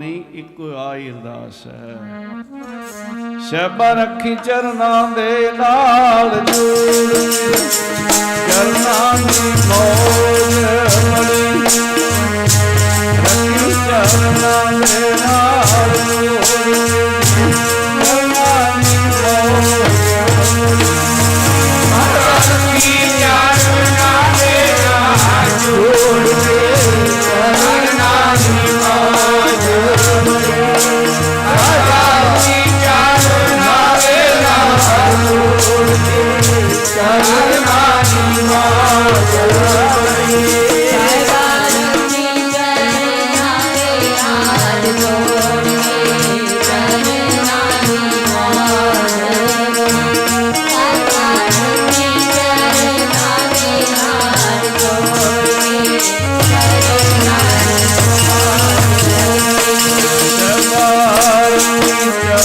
ਨਹੀਂ, ਇੱਕੋ ਆਈ ਅਰਦਾਸ ਹੈ। ਸਹਿਬਾ ਰੱਖੀ ਚਰਨਾਂ ਦੇ ਨਾਲ ਜੋੜ। ਚਰਨਾਂ ਦੀ ਮੋਜ ਮੜੀ ਰੱਖੀ ਚਰਨਾਂ ਦੇ ਨਾਲ